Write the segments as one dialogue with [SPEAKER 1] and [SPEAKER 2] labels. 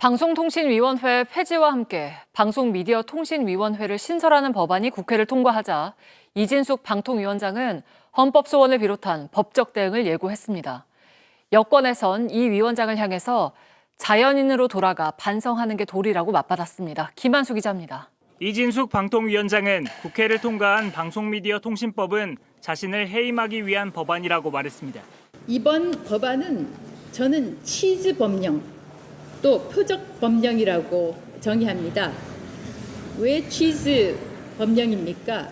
[SPEAKER 1] 방송통신위원회 폐지와 함께 방송미디어통신위원회를 신설하는 법안이 국회를 통과하자 이진숙 방통위원장은 헌법소원을 비롯한 법적 대응을 예고했습니다. 여권에선 이 위원장을 향해서 자연인으로 돌아가 반성하는 게 도리라고 맞받았습니다. 김한수 기자입니다.
[SPEAKER 2] 이진숙 방통위원장은 국회를 통과한 방송미디어통신법은 자신을 해임하기 위한 법안이라고 말했습니다.
[SPEAKER 3] 이번 법안은 저는 치즈 법령 또 표적 법령이라고 정의합니다. 왜 치즈 법령입니까?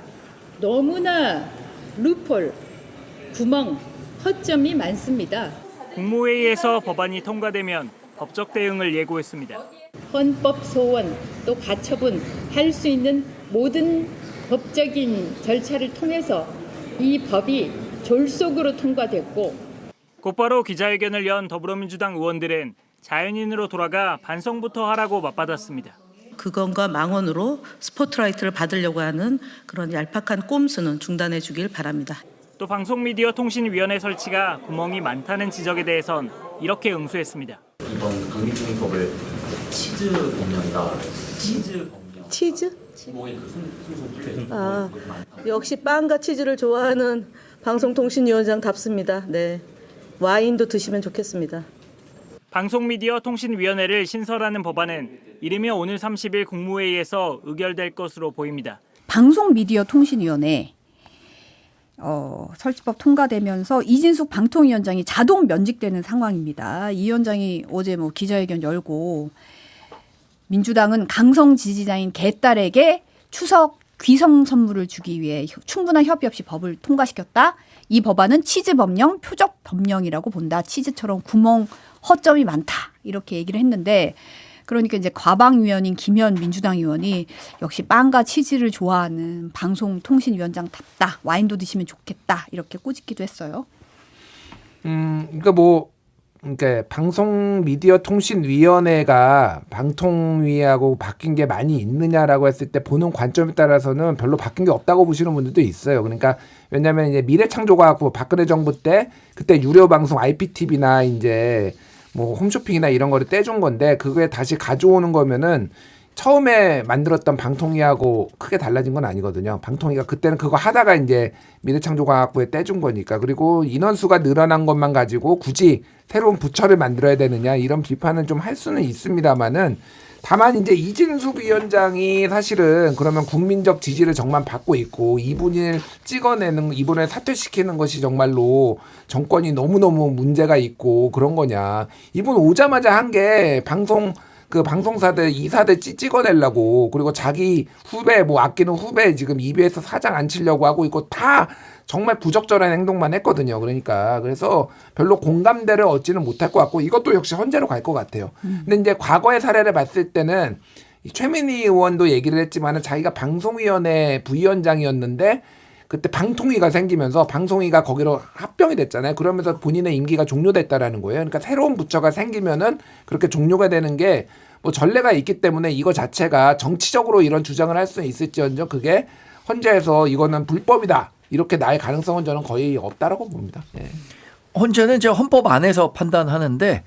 [SPEAKER 3] 너무나 루폴, 구멍, 허점이 많습니다.
[SPEAKER 2] 국무회의에서 법안이 통과되면 법적 대응을 예고했습니다.
[SPEAKER 3] 헌법 소원 또 가처분 할 수 있는 모든 법적인 절차를 통해서 이 법이 졸속으로 통과됐고
[SPEAKER 2] 곧바로 기자회견을 연 더불어민주당 의원들은 자연인으로 돌아가 반성부터 하라고 맞받았습니다.
[SPEAKER 4] 그건과 망언으로 스포트라이트를 받으려고 하는 그런 얄팍한 꼼수는 중단해 주길 바랍니다.
[SPEAKER 2] 또 방송미디어통신위원회 설치가 구멍이 많다는 지적에 대해선 이렇게 응수했습니다.
[SPEAKER 5] 이번 강민중법을 치즈 법령이다. 치즈 법령.
[SPEAKER 6] 치즈?
[SPEAKER 5] 그
[SPEAKER 6] 아, 역시 빵과 치즈를 좋아하는 방송통신위원장답습니다. 네. 와인도 드시면 좋겠습니다.
[SPEAKER 2] 방송미디어 통신위원회를 신설하는 법안은 이르면 오늘 30일 국무회의에서 의결될 것으로 보입니다.
[SPEAKER 7] 방송미디어 통신위원회 어, 설치법 통과되면서 이진숙 방통위원장이 자동 면직되는 상황입니다. 이 위원장이 어제 뭐 기자회견 열고 민주당은 강성 지지자인 개딸에게 추석 귀성 선물을 주기 위해 협- 충분한 협의 없이 법을 통과시켰다. 이 법안은 치즈 법령, 표적 법령이라고 본다. 치즈처럼 구멍, 허점이 많다. 이렇게 얘기를 했는데 그러니까 이제 과방위원인 김현 민주당 의원이 역시 빵과 치즈를 좋아하는 방송통신위원장답다. 와인도 드시면 좋겠다. 이렇게 꼬집기도 했어요.
[SPEAKER 8] 음, 그러니까 뭐, 그러니까 방송 미디어 통신 위원회가 방통위하고 바뀐 게 많이 있느냐라고 했을 때 보는 관점에 따라서는 별로 바뀐 게 없다고 보시는 분들도 있어요. 그러니까 왜냐하면 이제 미래창조과학부 박근혜 정부 때 그때 유료 방송 IPTV나 이제 뭐 홈쇼핑이나 이런 거를 떼준 건데 그거에 다시 가져오는 거면은 처음에 만들었던 방통위하고 크게 달라진 건 아니거든요. 방통위가 그때는 그거 하다가 이제 미래창조과학부에 떼준 거니까. 그리고 인원수가 늘어난 것만 가지고 굳이 새로운 부처를 만들어야 되느냐 이런 비판은 좀 할 수는 있습니다만은 다만 이제 이진숙 위원장이 사실은 그러면 국민적 지지를 정말 받고 있고 이분을 찍어내는 이분을 사퇴시키는 것이 정말로 정권이 너무너무 문제가 있고 그런 거냐. 이분 오자마자 한 게 방송 그 방송사들 이사들 찌 찍어내려고 그리고 자기 후배 뭐 아끼는 후배 지금 EBS 사장 앉히려고 하고 있고 다 정말 부적절한 행동만 했거든요. 그러니까 그래서 별로 공감대를 얻지는 못할 것 같고 이것도 역시 헌재로 갈 것 같아요. 근데 이제 과거의 사례를 봤을 때는 이 최민희 의원도 얘기를 했지만은 자기가 방송위원회 부위원장이었는데 그때 방통위가 생기면서 방송위가 거기로 합병이 됐잖아요. 그러면서 본인의 임기가 종료됐다라는 거예요. 그러니까 새로운 부처가 생기면은 그렇게 종료가 되는 게 뭐 전례가 있기 때문에 이거 자체가 정치적으로 이런 주장을 할 수는 있을지언정 그게 헌재에서 이거는 불법이다. 이렇게 날 가능성은 저는 거의 없다라고 봅니다. 예.
[SPEAKER 9] 헌재는 이제 헌법 안에서 판단하는데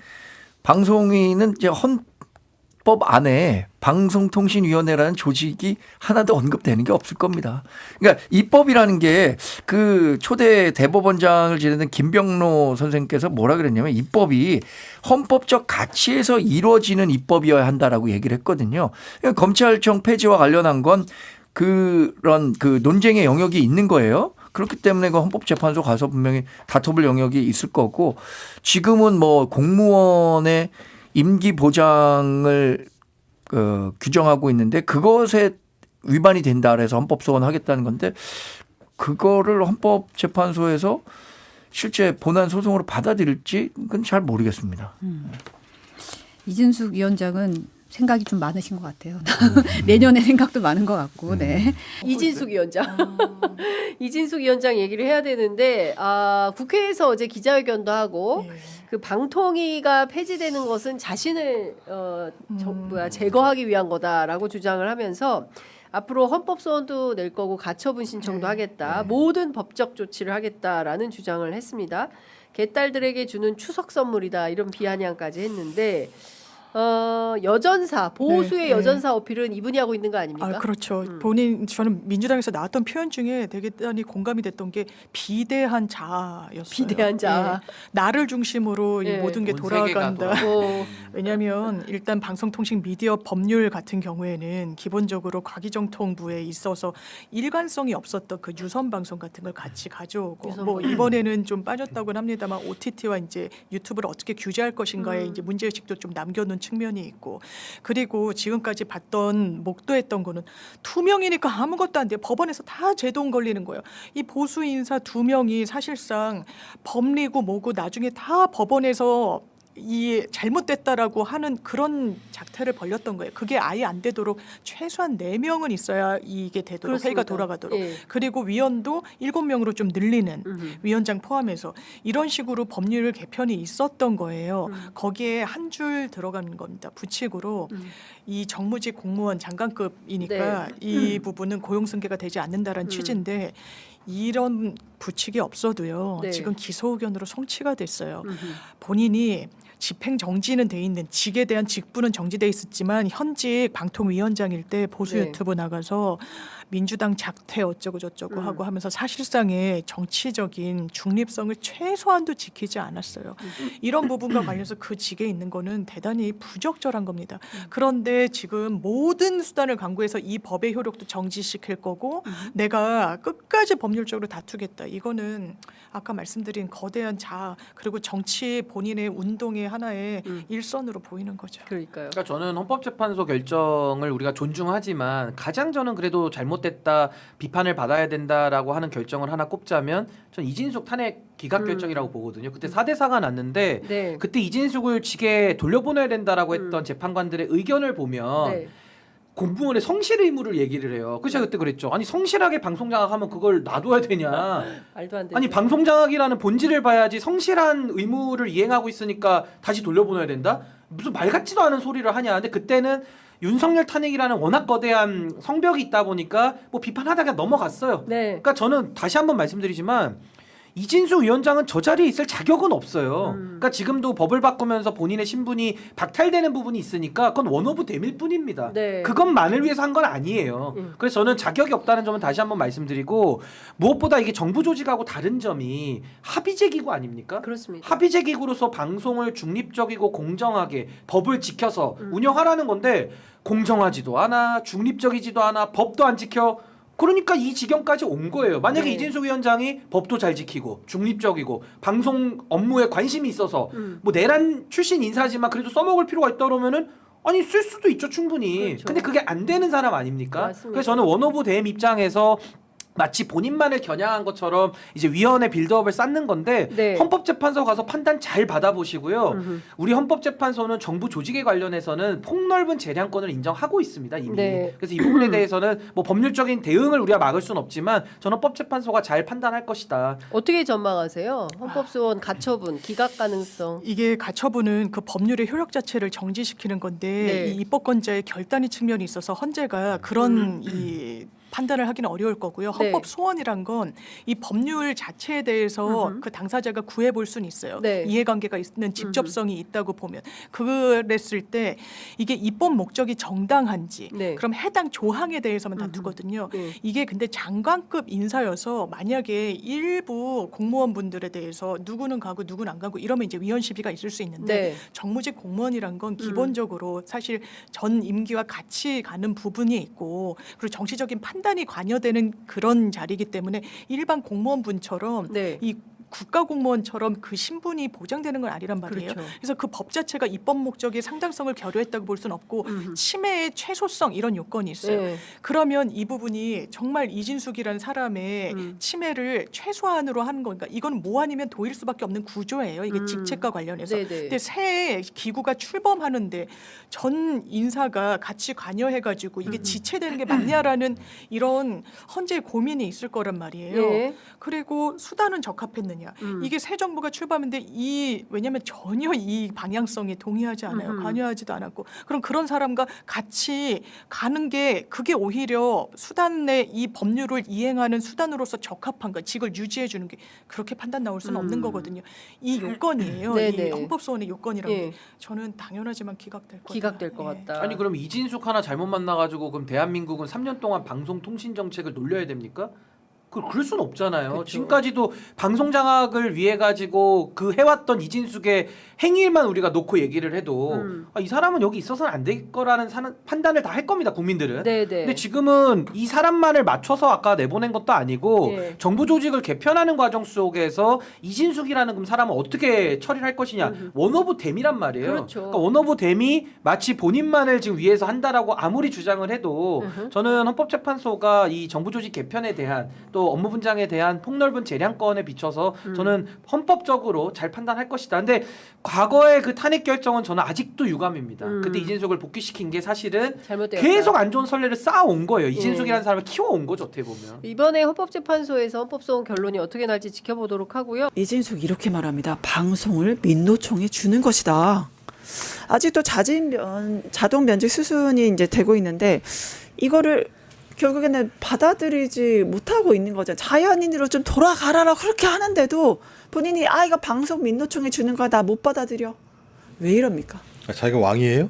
[SPEAKER 9] 방송위는 이제 헌법 안에 방송통신위원회라는 조직이 하나도 언급되는 게 없을 겁니다. 그러니까 입법이라는 게 그 초대 대법원장을 지내던 김병로 선생께서 뭐라 그랬냐면 입법이 헌법적 가치에서 이루어지는 입법이어야 한다라고 얘기를 했거든요. 그러니까 검찰청 폐지와 관련한 건 그런 그 논쟁의 영역이 있는 거예요. 그렇기 때문에 그 헌법재판소 가서 분명히 다퉈볼 영역이 있을 거고 지금은 뭐 공무원의 임기 보장을 그 규정하고 있는데 그것에 위반이 된다 그래서 헌법 소원 하겠다는 건데 그거를 헌법재판소에서 실제 본안 소송으로 받아들일지 그건 잘 모르겠습니다.
[SPEAKER 7] 이진숙 위원장은 생각이 좀 많으신 것 같아요. 내년에 생각도 많은 것 같고, 네.
[SPEAKER 10] 이진숙 위원장. 이진숙 위원장 얘기를 해야 되는데 아, 국회에서 어제 기자회견도 하고 그 방통위가 폐지되는 것은 자신을 어, 저, 뭐야 제거하기 위한 거다라고 주장을 하면서 앞으로 헌법 소원도 낼 거고 가처분 신청도 하겠다. 모든 법적 조치를 하겠다라는 주장을 했습니다. 개딸들에게 주는 추석 선물이다 이런 비아냥까지 했는데 어, 여전사 보수의
[SPEAKER 11] 네,
[SPEAKER 10] 여전사 어필은 이분이 하고 있는 거 아닙니까?
[SPEAKER 11] 아, 그렇죠.
[SPEAKER 10] 음.
[SPEAKER 11] 본인 저는 민주당에서 나왔던 표현 중에 되게 대단히 공감이 됐던 게 비대한 자아였어요.
[SPEAKER 10] 비대한 자아.
[SPEAKER 11] 예. 나를 중심으로
[SPEAKER 10] 예.
[SPEAKER 11] 이 모든 게
[SPEAKER 5] 온 세계가
[SPEAKER 11] 돌아간다.
[SPEAKER 10] 어,
[SPEAKER 11] 왜냐하면 일단 방송통신 미디어 법률 같은 경우에는 기본적으로 과기정통부에 있어서 일관성이 없었던 그 유선 방송 같은 걸 같이 가져오고
[SPEAKER 10] 유선
[SPEAKER 11] 뭐. 이번에는 좀 빠졌다고는 합니다만 OTT와 이제 유튜브를 어떻게 규제할 것인가에
[SPEAKER 10] 음.
[SPEAKER 11] 이제 문제의식도 좀 남겨놓은 측면이 있고 그리고 지금까지 봤던 목도했던 거는 투명이니까 아무것도 안 돼. 법원에서 다 제동 걸리는 거예요. 이 보수 인사 두 명이 사실상 법리고 뭐고 나중에 다 법원에서 이 잘못됐다라고 하는 그런 작태를 벌였던 거예요. 그게 아예 안 되도록 최소한 네 명은 있어야 이게 되도록
[SPEAKER 10] 그렇습니다.
[SPEAKER 11] 회의가 돌아가도록.
[SPEAKER 10] 예.
[SPEAKER 11] 그리고 위원도 일곱 명으로 좀 늘리는
[SPEAKER 10] 음흠.
[SPEAKER 11] 위원장 포함해서 이런 식으로 법률 개편이 있었던 거예요.
[SPEAKER 10] 음.
[SPEAKER 11] 거기에 한 줄 들어간 겁니다. 부칙으로
[SPEAKER 10] 음.
[SPEAKER 11] 이 정무직 공무원 장관급이니까
[SPEAKER 10] 네.
[SPEAKER 11] 이 부분은 고용 승계가 되지 않는다라는
[SPEAKER 10] 음.
[SPEAKER 11] 취지인데 이런 부칙이 없어도요.
[SPEAKER 10] 네.
[SPEAKER 11] 지금 기소 의견으로 송치가 됐어요.
[SPEAKER 10] 음흠.
[SPEAKER 11] 본인이 집행 정지는 돼 있는 직에 대한 직분은 정지돼 있었지만 현직 방통위원장일 때 보수
[SPEAKER 10] 네.
[SPEAKER 11] 유튜브 나가서 민주당 작태 어쩌고 저쩌고
[SPEAKER 10] 음.
[SPEAKER 11] 하고 하면서 사실상의 정치적인 중립성을 최소한도 지키지 않았어요.
[SPEAKER 10] 음.
[SPEAKER 11] 이런 부분과 관련해서 그 직에 있는 거는 대단히 부적절한 겁니다.
[SPEAKER 10] 음.
[SPEAKER 11] 그런데 지금 모든 수단을 강구해서 이 법의 효력도 정지시킬 거고
[SPEAKER 10] 음.
[SPEAKER 11] 내가 끝까지 법률적으로 다투겠다. 이거는 아까 말씀드린 거대한 자아 그리고 정치 본인의 운동의 하나의
[SPEAKER 10] 음.
[SPEAKER 11] 일선으로 보이는 거죠.
[SPEAKER 10] 그러니까요.
[SPEAKER 5] 그러니까 저는 헌법재판소 결정을 우리가 존중하지만 가장 저는 그래도 잘못 됐다 비판을 받아야 된다라고 하는 결정을 하나 꼽자면 전 이진숙 탄핵 기각
[SPEAKER 10] 음.
[SPEAKER 5] 결정이라고 보거든요. 그때 4대 4가 났는데
[SPEAKER 10] 네.
[SPEAKER 5] 그때 이진숙을 직에 돌려보내야 된다라고 했던
[SPEAKER 10] 음.
[SPEAKER 5] 재판관들의 의견을 보면
[SPEAKER 10] 네.
[SPEAKER 5] 공무원의 성실 의무를 얘기를 해요. 제가 그때 그랬죠. 아니 성실하게 방송 장악하면 그걸 놔둬야 되냐?
[SPEAKER 10] 말도 안 되죠.
[SPEAKER 5] 아니 방송 장악이라는 본질을 봐야지 성실한 의무를 이행하고 있으니까 다시 돌려보내야 된다? 무슨 말 같지도 않은 소리를 하냐? 근데 그때는 윤석열 탄핵이라는 워낙 거대한 성벽이 있다 보니까 뭐 비판하다가 넘어갔어요.
[SPEAKER 10] 네.
[SPEAKER 5] 그러니까 저는 다시 한번 말씀드리지만 이진수 위원장은 저 자리에 있을 자격은 없어요.
[SPEAKER 10] 음.
[SPEAKER 5] 그러니까 지금도 법을 바꾸면서 본인의 신분이 박탈되는 부분이 있으니까 그건 원오브 댐일 뿐입니다.
[SPEAKER 10] 네.
[SPEAKER 5] 그것만을 위해서 한 건 아니에요.
[SPEAKER 10] 음.
[SPEAKER 5] 그래서 저는 자격이 없다는 점은 다시 한번 말씀드리고 무엇보다 이게 정부 조직하고 다른 점이 합의제 기구 아닙니까?
[SPEAKER 10] 그렇습니다.
[SPEAKER 5] 합의제 기구로서 방송을 중립적이고 공정하게 법을 지켜서
[SPEAKER 10] 음.
[SPEAKER 5] 운영하라는 건데 공정하지도 않아 중립적이지도 않아 법도 안 지켜 그러니까 이 지경까지 온 거예요. 만약에
[SPEAKER 10] 네.
[SPEAKER 5] 이진수 위원장이 법도 잘 지키고 중립적이고 방송 업무에 관심이 있어서
[SPEAKER 10] 음.
[SPEAKER 5] 뭐 내란 출신 인사지만 그래도 써먹을 필요가 있다 그러면은 아니 쓸 수도 있죠 충분히.
[SPEAKER 10] 그렇죠.
[SPEAKER 5] 근데 그게 안 되는 사람 아닙니까?
[SPEAKER 10] 맞습니다.
[SPEAKER 5] 그래서 저는 원오브 댐 입장에서 마치 본인만을 겨냥한 것처럼 이제 위원회 빌드업을 쌓는 건데
[SPEAKER 10] 네.
[SPEAKER 5] 헌법재판소 가서 판단 잘 받아보시고요.
[SPEAKER 10] 음흠.
[SPEAKER 5] 우리 헌법재판소는 정부 조직에 관련해서는 폭넓은 재량권을 인정하고 있습니다 이미.
[SPEAKER 10] 네.
[SPEAKER 5] 그래서 이 부분에 대해서는 뭐 법률적인 대응을 우리가 막을 수는 없지만 저는 헌법재판소가 잘 판단할 것이다.
[SPEAKER 10] 어떻게 전망하세요? 헌법소원 가처분, 기각 가능성.
[SPEAKER 11] 이게 가처분은 그 법률의 효력 자체를 정지시키는 건데
[SPEAKER 10] 네.
[SPEAKER 11] 이 입법권자의 결단의 측면이 있어서 헌재가 그런 이 판단을 하기는 어려울 거고요.
[SPEAKER 10] 음. 네.
[SPEAKER 11] 헌법 소원이란 건 이 법률 자체에 대해서
[SPEAKER 10] 음흠.
[SPEAKER 11] 그 당사자가 구해 볼 수는 있어요.
[SPEAKER 10] 네.
[SPEAKER 11] 이해관계가 있는 직접성이 있다고 보면 그랬을 때 이게 입법 목적이 정당한지
[SPEAKER 10] 네.
[SPEAKER 11] 그럼 해당 조항에 대해서만. 다투거든요.
[SPEAKER 10] 네.
[SPEAKER 11] 이게 근데 장관급 인사여서 만약에 일부 공무원분들에 대해서 누구는 가고 누구는 안 가고 이러면 이제 위헌 시비가 있을 수 있는데
[SPEAKER 10] 네.
[SPEAKER 11] 정무직 공무원이란
[SPEAKER 10] 음.
[SPEAKER 11] 건 기본적으로 사실 전 임기와 같이 가는 부분이 있고 그리고 정치적인 판단 이 관여되는 그런 자리이기 때문에 일반 공무원분처럼
[SPEAKER 10] 네.
[SPEAKER 11] 이 국가 공무원처럼 그 신분이 보장되는 건 아니란 말이에요.
[SPEAKER 10] 그렇죠.
[SPEAKER 11] 그래서 그 법 자체가 입법 목적의 상당성을 결여했다고 볼 수는 없고
[SPEAKER 10] 음흠.
[SPEAKER 11] 침해의 최소성 이런 요건이 있어요.
[SPEAKER 10] 네.
[SPEAKER 11] 그러면 이 부분이 정말 이진숙이라는 사람의
[SPEAKER 10] 음.
[SPEAKER 11] 침해를 최소한으로 하는 거니까 이건 뭐 아니면 도일 수밖에 없는 구조예요. 이게
[SPEAKER 10] 음.
[SPEAKER 11] 직책과 관련해서.
[SPEAKER 10] 네네.
[SPEAKER 11] 근데 새 기구가 출범하는데 전 인사가 같이 관여해가지고 이게
[SPEAKER 10] 음.
[SPEAKER 11] 지체되는 게 맞냐라는 이런 헌재의 고민이 있을 거란 말이에요.
[SPEAKER 10] 네.
[SPEAKER 11] 그리고 수단은 적합했느냐. 아니야.
[SPEAKER 10] 음.
[SPEAKER 11] 이게 새 정부가 출범인데 이 왜냐하면 전혀 이 방향성에 동의하지 않아요.
[SPEAKER 10] 음흠.
[SPEAKER 11] 관여하지도 않았고 그럼 그런 사람과 같이 가는 게 그게 오히려 수단의 이 법률을 이행하는 수단으로서 적합한 거, 직을 유지해 주는 게 그렇게 판단 나올 수는 없는
[SPEAKER 10] 음.
[SPEAKER 11] 거거든요. 이 요건이에요.
[SPEAKER 10] 네네.
[SPEAKER 11] 이 헌법소원의 요건이라는
[SPEAKER 10] 예.
[SPEAKER 11] 게 저는 당연하지만 기각될 거다.
[SPEAKER 10] 기각될 것
[SPEAKER 11] 예.
[SPEAKER 10] 같다.
[SPEAKER 5] 아니 그럼 이진숙 하나 잘못 만나가지고 그럼 대한민국은 3년 동안 방송통신 정책을 놀려야 됩니까? 그 그럴 수는 없잖아요.
[SPEAKER 10] 그쵸.
[SPEAKER 5] 지금까지도 방송 장악을 위해 가지고 그 해왔던 이진숙의 행위만 우리가 놓고 얘기를 해도
[SPEAKER 10] 음.
[SPEAKER 5] 아, 이 사람은 여기 있어서는 안 될 거라는 사는, 판단을 다 할 겁니다 국민들은.
[SPEAKER 10] 네네.
[SPEAKER 5] 근데 지금은 이 사람만을 맞춰서 아까 내보낸 것도 아니고
[SPEAKER 10] 예.
[SPEAKER 5] 정부 조직을 개편하는 과정 속에서 이진숙이라는 그 사람을 어떻게 처리를 할 것이냐
[SPEAKER 10] 음흠.
[SPEAKER 5] 원 오브 댐이란 말이에요.
[SPEAKER 10] 그렇죠.
[SPEAKER 5] 그러니까 원 오브 댐이 마치 본인만을 지금 위해서 한다라고 아무리 주장을 해도
[SPEAKER 10] 음흠.
[SPEAKER 5] 저는 헌법재판소가 이 정부 조직 개편에 대한 또 업무 분장에 대한 폭넓은 재량권에 비춰서
[SPEAKER 10] 음.
[SPEAKER 5] 저는 헌법적으로 잘 판단할 것이다. 근데 과거의 그 탄핵 결정은 저는 아직도 유감입니다.
[SPEAKER 10] 음.
[SPEAKER 5] 그때 이진숙을 복귀시킨 게 사실은
[SPEAKER 10] 잘못되었다.
[SPEAKER 5] 계속 안 좋은 선례를 쌓아온 거예요.
[SPEAKER 10] 예.
[SPEAKER 5] 이진숙이라는 사람을 키워온 거죠, 어떻게 보면.
[SPEAKER 10] 이번에 헌법재판소에서 헌법소원 결론이 어떻게 날지 지켜보도록 하고요.
[SPEAKER 12] 이진숙 이렇게 말합니다. 방송을 민노총에 주는 것이다. 아직도 자진 면 자동 면직 수순이 이제 되고 있는데 이거를 결국에는 받아들이지 못하고 있는 거죠. 자연인으로 좀 돌아가라라 그렇게 하는데도 본인이 아 이거 방송 민노총에 주는 거야 나 못 받아들여. 왜 이럽니까?
[SPEAKER 13] 아, 자기가 왕이에요?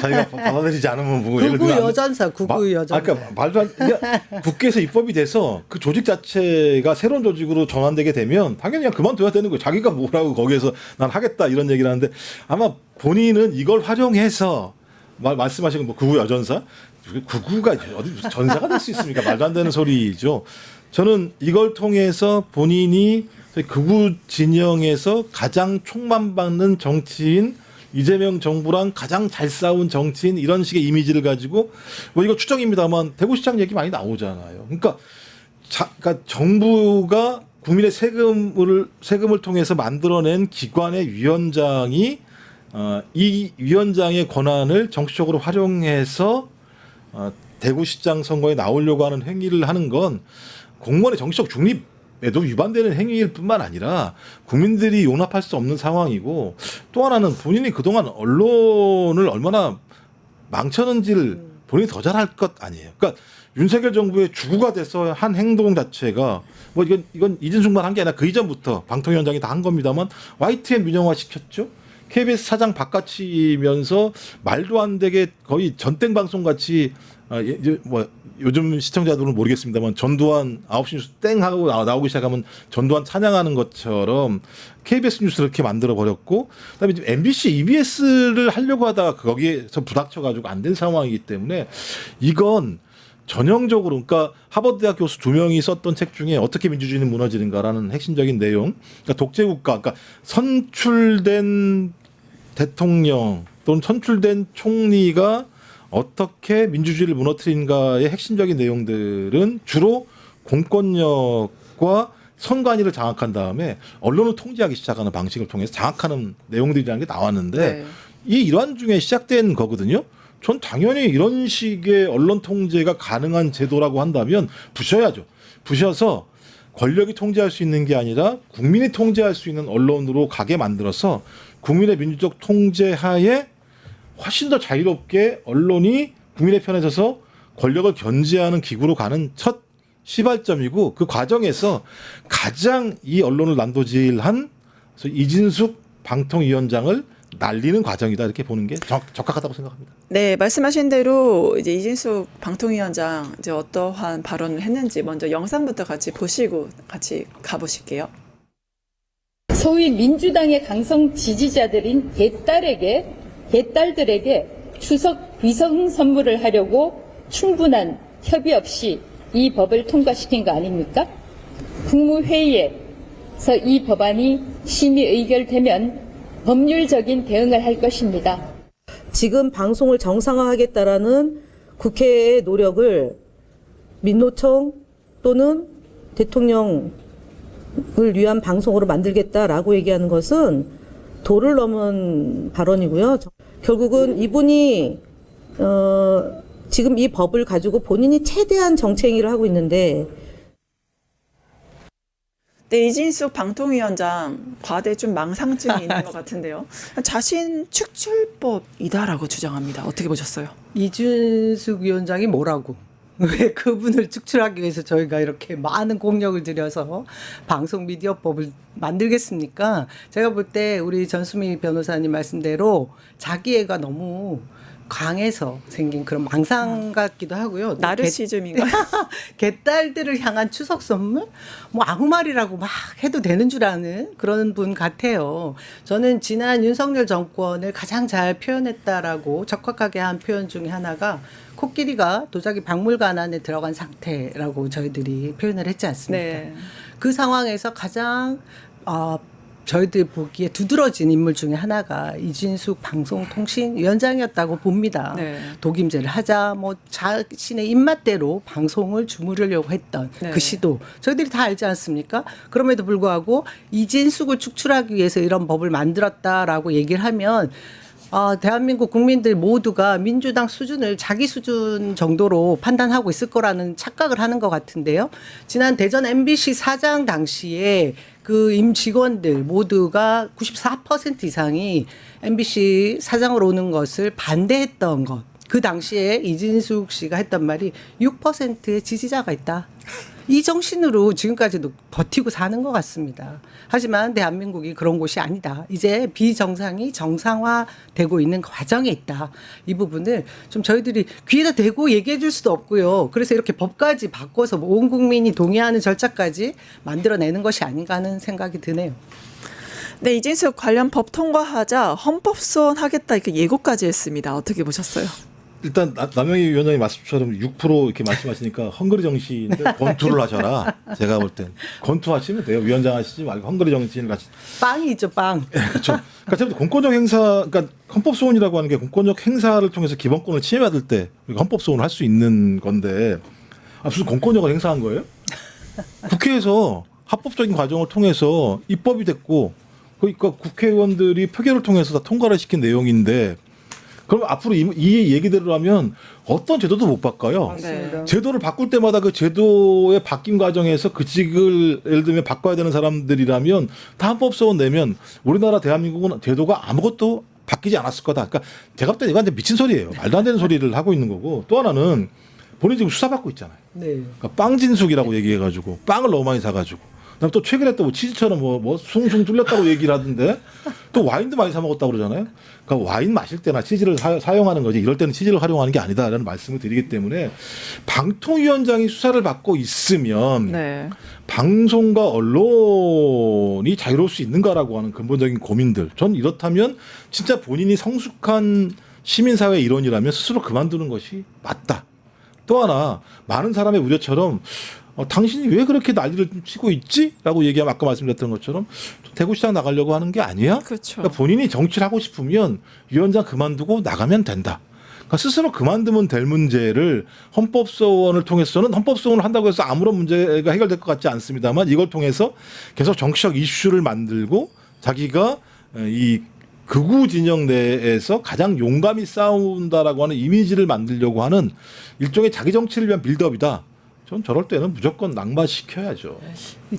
[SPEAKER 13] 자기가 받아들이지 않으면 뭐 예를
[SPEAKER 6] 구구
[SPEAKER 13] 들면 안-
[SPEAKER 6] 여전사, 구구
[SPEAKER 13] 마-
[SPEAKER 6] 여전사.
[SPEAKER 13] 아, 그러니까 말도 안 그러니까 국회에서 입법이 돼서 그 조직 자체가 새로운 조직으로 전환되게 되면 당연히 그냥 그만둬야 되는 거예요. 자기가 뭐라고 거기에서 난 하겠다 이런 얘기를 하는데 아마 본인은 이걸 활용해서 말, 말씀하신 뭐 구구 여전사 구구가 어디 전사가 될 수 있습니까? 말도 안 되는 소리죠. 저는 이걸 통해서 본인이 극우 진영에서 가장 총망받는 정치인 이재명 정부랑 가장 잘 싸운 정치인 이런 식의 이미지를 가지고 뭐 이거 추정입니다만 대구시장 얘기 많이 나오잖아요. 그러니까 자, 그러니까 정부가 국민의 세금을 세금을 통해서 만들어낸 기관의 위원장이 어, 이 위원장의 권한을 정치적으로 활용해서 어, 대구시장 선거에 나오려고 하는 행위를 하는 건 공무원의 정치적 중립에도 위반되는 행위일 뿐만 아니라 국민들이 용납할 수 없는 상황이고 또 하나는 본인이 그동안 언론을 얼마나 망쳤는지를 본인이 더 잘할 것 아니에요. 그러니까 윤석열 정부의 주구가 돼서 한 행동 자체가 뭐 이건 이건 이진숙만 한 게 아니라 그 이전부터 방통위원장이 다 한 겁니다만 YTN 민영화 시켰죠. KBS 사장 바깥이면서 말도 안 되게 거의 전땡 방송 같이 아, 예, 이제 뭐 요즘 시청자들은 모르겠습니다만 전두환 9시 뉴스 땡 하고 나- 나오기 시작하면 전두환 찬양하는 것처럼 KBS 뉴스를 이렇게 만들어 버렸고 그다음에 지금 MBC, EBS를 하려고 하다가 거기에서 부닥쳐 가지고 안 된 상황이기 때문에 이건 전형적으로 그러니까 하버드 대학 교수 두 명이 썼던 책 중에 어떻게 민주주의는 무너지는가라는 핵심적인 내용. 그러니까 독재 국가 그러니까 선출된 대통령 또는 선출된 총리가 어떻게 민주주의를 무너뜨린가의 핵심적인 내용들은 주로 공권력과 선관위를 장악한 다음에 언론을 통제하기 시작하는 방식을 통해서 장악하는 내용들이라는 게 나왔는데
[SPEAKER 10] 네.
[SPEAKER 13] 이 일환 중에 시작된 거거든요. 전 당연히 이런 식의 언론 통제가 가능한 제도라고 한다면 부셔야죠. 부셔서 권력이 통제할 수 있는 게 아니라 국민이 통제할 수 있는 언론으로 가게 만들어서 국민의 민주적 통제 하에 훨씬 더 자유롭게 언론이 국민의 편에 서서 권력을 견제하는 기구로 가는 첫 시발점이고 그 과정에서 가장 이 언론을 난도질한 이진숙 방통위원장을 날리는 과정이다 이렇게 보는 게 적, 적합하다고 생각합니다.
[SPEAKER 12] 네, 말씀하신 대로 이제 이진숙 방통위원장 이제 어떠한 발언을 했는지 먼저 영상부터 같이 보시고 같이 가보실게요.
[SPEAKER 3] 소위 민주당의 강성 지지자들인 개딸에게 개딸들에게 추석 위성 선물을 하려고 충분한 협의 없이 이 법을 통과시킨 거 아닙니까? 국무회의에서 이 법안이 심의 의결되면 법률적인 대응을 할 것입니다.
[SPEAKER 6] 지금 방송을 정상화하겠다라는 국회의 노력을 민노총 또는 대통령 을 위한 방송으로 만들겠다라고 얘기하는 것은 도를 넘은 발언이고요. 결국은 이분이 어, 지금 이 법을 가지고 본인이 최대한 정치 행위를 하고 있는데
[SPEAKER 12] 네, 이진숙 방통위원장 과대 좀 망상증이 있는 것 같은데요. 자신 축출법이다라고 주장합니다. 어떻게 보셨어요?
[SPEAKER 6] 이준숙 위원장이 뭐라고? 왜 그분을 축출하기 위해서 저희가 이렇게 많은 공력을 들여서 방송 미디어법을 만들겠습니까? 제가 볼 때 우리 전수미 변호사님 말씀대로 자기애가 너무 강해서 생긴 그런 망상 같기도 하고요. 또
[SPEAKER 12] 나르시즘인가요?
[SPEAKER 6] 개, 개딸들을 향한 추석 선물? 뭐 아무 말이라고 막 해도 되는 줄 아는 그런 분 같아요. 저는 지난 윤석열 정권을 가장 잘 표현했다라고 적확하게 한 표현 중에 하나가 코끼리가 도자기 박물관 안에 들어간 상태라고 저희들이 표현을 했지 않습니까?
[SPEAKER 12] 네.
[SPEAKER 6] 그 상황에서 가장 어, 저희들 보기에 두드러진 인물 중에 하나가 이진숙 방송통신위원장이었다고 봅니다.
[SPEAKER 12] 네.
[SPEAKER 6] 독임제를 하자, 뭐 자신의 입맛대로 방송을 주무르려고 했던
[SPEAKER 12] 네.
[SPEAKER 6] 그 시도 저희들이 다 알지 않습니까? 그럼에도 불구하고 이진숙을 축출하기 위해서 이런 법을 만들었다라고 얘기를 하면 아, 대한민국 국민들 모두가 민주당 수준을 자기 수준 정도로 판단하고 있을 거라는 착각을 하는 것 같은데요. 지난 대전 MBC 사장 당시에 그 임직원들 모두가 94% 이상이 MBC 사장으로 오는 것을 반대했던 것. 그 당시에 이진숙 씨가 했던 말이 6%의 지지자가 있다. 이 정신으로 지금까지도 버티고 사는 것 같습니다. 하지만 대한민국이 그런 곳이 아니다. 이제 비정상이 정상화되고 있는 과정에 있다. 이 부분을 좀 저희들이 귀에다 대고 얘기해 줄 수도 없고요. 그래서 이렇게 법까지 바꿔서 온 국민이 동의하는 절차까지 만들어내는 것이 아닌가 하는 생각이 드네요.
[SPEAKER 12] 네, 이진숙 관련 법 통과하자 헌법 소원하겠다 이렇게 예고까지 했습니다. 어떻게 보셨어요?
[SPEAKER 13] 일단 나- 남영희 위원장님 말씀처럼 6% 이렇게 말씀하시니까 헝그리 정신인데 권투를 하셔라. 제가 볼 땐 권투하시면 돼요. 위원장 하시지 말고 헝그리 정신을 같이.
[SPEAKER 6] 빵이 있죠, 빵.
[SPEAKER 13] 그렇죠. 그러니까 제가 공권력 행사, 그러니까 헌법 소원이라고 하는 게 공권력 행사를 통해서 기본권을 침해받을 때 우리가 헌법 소원을 할 수 있는 건데 아, 무슨 공권력을 행사한 거예요? 국회에서 합법적인 과정을 통해서 입법이 됐고 그러니까 국회의원들이 표결을 통해서 다 통과를 시킨 내용인데 그럼 앞으로 이, 이 얘기대로 하면 어떤 제도도 못 바꿔요.
[SPEAKER 12] 네.
[SPEAKER 13] 제도를 바꿀 때마다 그 제도의 바뀐 과정에서 그 직을 예를 들면 바꿔야 되는 사람들이라면 다 헌법소원 내면 우리나라 대한민국은 제도가 아무것도 바뀌지 않았을 거다. 그러니까 제가 볼때 이건 미친 소리예요. 말도 안 되는 소리를 하고 있는 거고 또 하나는 본인 지금 수사받고 있잖아요.
[SPEAKER 6] 네.
[SPEAKER 13] 그러니까 빵 진숙이라고 얘기해가지고 빵을 너무 많이 사가지고 그다음 또 최근에 또뭐 치즈처럼 뭐, 뭐 숭숭 뚫렸다고 얘기를 하던데 또 와인도 많이 사 먹었다고 그러잖아요. 그러니까 와인 마실 때나 치즈를 사, 용하는 거지 이럴 때는 치즈를 활용하는 게 아니다라는 말씀을 드리기 때문에 방통위원장이 수사를 받고 있으면
[SPEAKER 12] 네.
[SPEAKER 13] 방송과 언론이 자유로울 수 있는가라고 하는 근본적인 고민들. 전 이렇다면 진짜 본인이 성숙한 시민사회 일원이라면 스스로 그만두는 것이 맞다. 또 하나 많은 사람의 우려처럼 어, 당신이 왜 그렇게 난리를 좀 치고 있지? 라고 얘기하면 아까 말씀드렸던 것처럼 대구시장 나가려고 하는 게 아니야?
[SPEAKER 12] 그렇죠.
[SPEAKER 13] 그러니까 본인이 정치를 하고 싶으면 위원장 그만두고 나가면 된다. 그러니까 스스로 그만두면 될 문제를 헌법소원을 통해서는 헌법소원을 한다고 해서 아무런 문제가 해결될 것 같지 않습니다만 이걸 통해서 계속 정치적 이슈를 만들고 자기가 이 극우 진영 내에서 가장 용감히 싸운다라고 하는 이미지를 만들려고 하는 일종의 자기 정치를 위한 빌드업이다. 전 저럴 때는 무조건 낙마시켜야죠.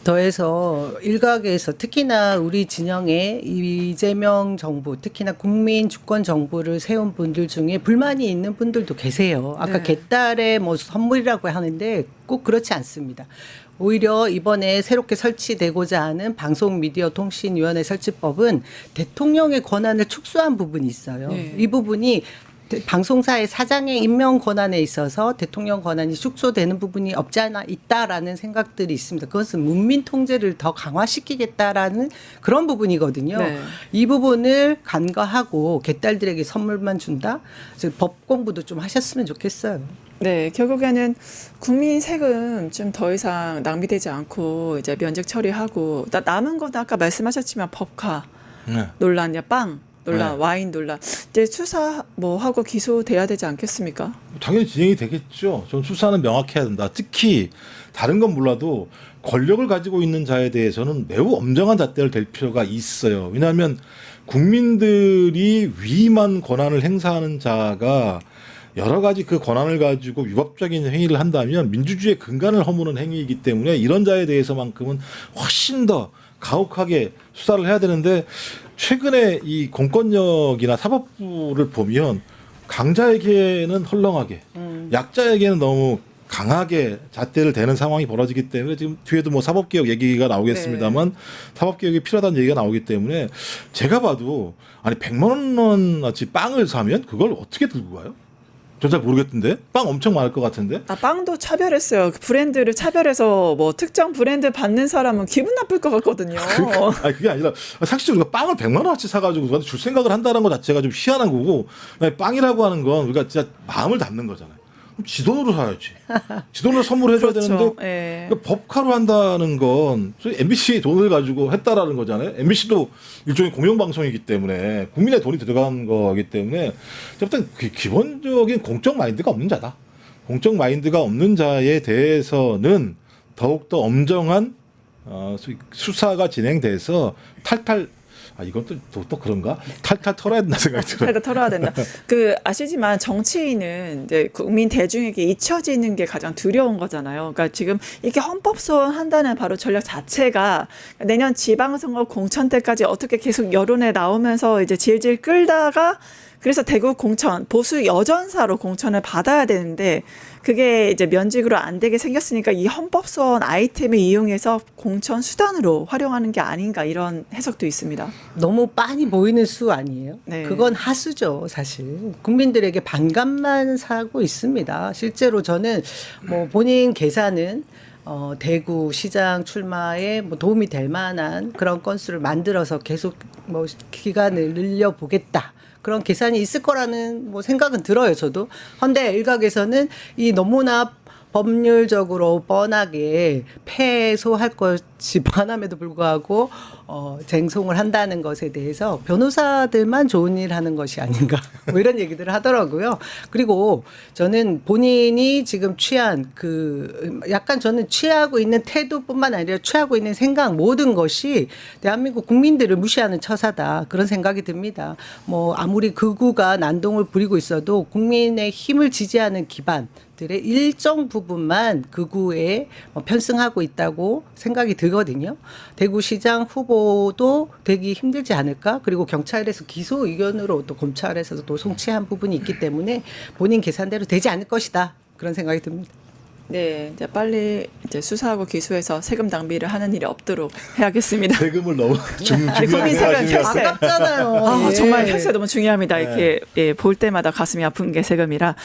[SPEAKER 6] 더해서 일각에서 특히나 우리 진영에 이재명 정부, 특히나 국민 주권 정부를 세운 분들 중에 불만이 있는 분들도 계세요. 아까
[SPEAKER 12] 네.
[SPEAKER 6] 개딸의 뭐 선물이라고 하는데 꼭 그렇지 않습니다. 오히려 이번에 새롭게 설치되고자 하는 방송미디어통신위원회 설치법은 대통령의 권한을 축소한 부분이 있어요.
[SPEAKER 12] 네.
[SPEAKER 6] 이 부분이 대- 방송사의 사장의 임명 권한에 있어서 대통령 권한이 축소되는 부분이 없지 않아 있다라는 생각들이 있습니다. 그것은 문민 통제를 더 강화시키겠다라는 그런 부분이거든요.
[SPEAKER 12] 네.
[SPEAKER 6] 이 부분을 간과하고 개딸들에게 선물만 준다. 그래서 법 공부도 좀 하셨으면 좋겠어요.
[SPEAKER 12] 네, 결국에는 국민 세금 좀 더 이상 낭비되지 않고 이제 면책 처리하고 나- 남은 건 아까 말씀하셨지만 법카
[SPEAKER 13] 네.
[SPEAKER 12] 논란이야 빵 논란,
[SPEAKER 13] 네.
[SPEAKER 12] 와인 논란 이제 수사 뭐 하고 기소돼야 되지 않겠습니까?
[SPEAKER 13] 당연히 진행이 되겠죠. 전 수사는 명확해야 된다. 특히 다른 건 몰라도 권력을 가지고 있는 자에 대해서는 매우 엄정한 잣대를 댈 필요가 있어요. 왜냐하면 국민들이 위임한 권한을 행사하는 자가 여러 가지 그 권한을 가지고 위법적인 행위를 한다면 민주주의의 근간을 허무는 행위이기 때문에 이런 자에 대해서만큼은 훨씬 더 가혹하게 수사를 해야 되는데 최근에 이 공권력이나 사법부를 보면 강자에게는 헐렁하게 약자에게는 너무 강하게 잣대를 대는 상황이 벌어지기 때문에 지금 뒤에도 뭐 사법개혁 얘기가 나오겠습니다만 사법개혁이 필요하다는 얘기가 나오기 때문에 제가 봐도 아니 100만 원어치 빵을 사면 그걸 어떻게 들고 가요? 전잘 모르겠던데 빵 엄청 많을 것 같은데
[SPEAKER 12] 아, 빵도 차별했어요. 그 브랜드를 차별해서 뭐 특정 브랜드 받는 사람은 기분 나쁠 것 같거든요.
[SPEAKER 13] 그러니까, 아니 그게 아니라 사실 우리가 빵을 100만 원어치 사가지고 누구한테 줄 생각을 한다는 것 자체가 좀 희한한 거고 빵이라고 하는 건 우리가 진짜 마음을 담는 거잖아요. 지 돈으로 사야지. 지 돈으로 선물해줘야
[SPEAKER 12] 그렇죠.
[SPEAKER 13] 되는데
[SPEAKER 12] 예.
[SPEAKER 13] 그러니까 법카로 한다는 건 MBC 돈을 가지고 했다라는 거잖아요. MBC도 일종의 공영방송이기 때문에 국민의 돈이 들어간 거기 때문에 어쨌든 그 기본적인 공적 마인드가 없는 자다. 공적 마인드가 없는 자에 대해서는 더욱더 엄정한 어, 수- 수사가 진행돼서 탈탈 아 이건 또, 또, 또 그런가? 탈탈 털어야 된다 생각이 들어요.
[SPEAKER 12] 그러니까 털어야 된다. 그 아시지만 정치인은 이제 국민 대중에게 잊혀지는 게 가장 두려운 거잖아요. 그러니까 지금 이렇게 헌법 소원한다는 바로 전략 자체가 내년 지방선거 공천 때까지 어떻게 계속 여론에 나오면서 이제 질질 끌다가 그래서 대구 공천 보수 여전사로 공천을 받아야 되는데 그게 이제 면직으로 안 되게 생겼으니까 이 헌법 소원 아이템을 이용해서 공천 수단으로 활용하는 게 아닌가 이런 해석도 있습니다.
[SPEAKER 6] 너무 빤히 보이는 수 아니에요?
[SPEAKER 12] 네.
[SPEAKER 6] 그건 하수죠, 사실. 국민들에게 반감만 사고 있습니다. 실제로 저는 뭐 본인 계산은 어, 대구 시장 출마에 뭐 도움이 될 만한 그런 건수를 만들어서 계속 뭐 기간을 늘려 보겠다. 그런 계산이 있을 거라는 뭐 생각은 들어요, 저도. 헌데 일각에서는 이 너무나 법률적으로 뻔하게 패소할 것이 뻔함에도 불구하고 어, 쟁송을 한다는 것에 대해서 변호사들만 좋은 일 하는 것이 아닌가 뭐 이런 얘기들을 하더라고요. 그리고 저는 본인이 지금 취한 그 약간 저는 취하고 있는 태도뿐만 아니라 취하고 있는 생각 모든 것이 대한민국 국민들을 무시하는 처사다 그런 생각이 듭니다. 뭐 아무리 극우가 난동을 부리고 있어도 국민의 힘을 지지하는 기반 들의 일정 부분만 극우에 어, 편승하고 있다고 생각이 들 거든요. 대구시장 후보도 되기 힘들지 않을까? 그리고 경찰에서 기소 의견으로 또 검찰에서도 또 송치한 부분이 있기 때문에 본인 계산대로 되지 않을 것이다. 그런 생각이 듭니다.
[SPEAKER 12] 네, 이제 빨리 이제 수사하고 기소해서 세금 낭비를 하는 일이 없도록 해야겠습니다.
[SPEAKER 13] 세금을 너무 중,
[SPEAKER 12] 아니,
[SPEAKER 13] 중요하게.
[SPEAKER 6] 아깝잖아요.
[SPEAKER 12] 아,
[SPEAKER 6] 예.
[SPEAKER 12] 정말 혈세 너무 중요합니다. 이렇게 예, 볼 때마다 가슴이 아픈 게 세금이라.